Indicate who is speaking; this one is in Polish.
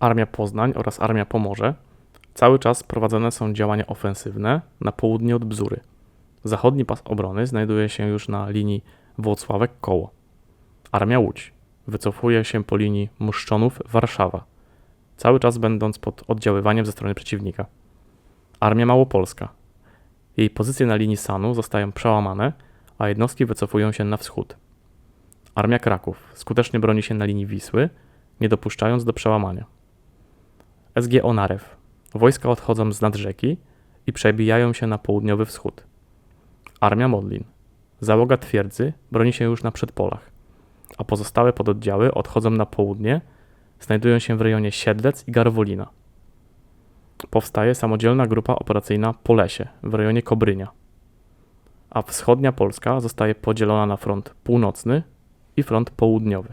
Speaker 1: Armia Poznań oraz Armia Pomorze cały czas prowadzone są działania ofensywne na południe od Bzury. Zachodni pas obrony znajduje się już na linii Włocławek-Koło. Armia Łódź wycofuje się po linii Muszczonów-Warszawa, cały czas będąc pod oddziaływaniem ze strony przeciwnika. Armia Małopolska. Jej pozycje na linii Sanu zostają przełamane, a jednostki wycofują się na wschód. Armia Kraków skutecznie broni się na linii Wisły, nie dopuszczając do przełamania. SG Onarew. Wojska odchodzą z nad rzeki i przebijają się na południowy wschód. Armia Modlin. Załoga twierdzy broni się już na przedpolach, a pozostałe pododdziały odchodzą na południe, znajdują się w rejonie Siedlec i Garwolina. Powstaje samodzielna grupa operacyjna po lesie w rejonie Kobrynia, a wschodnia Polska zostaje podzielona na front północny i front południowy.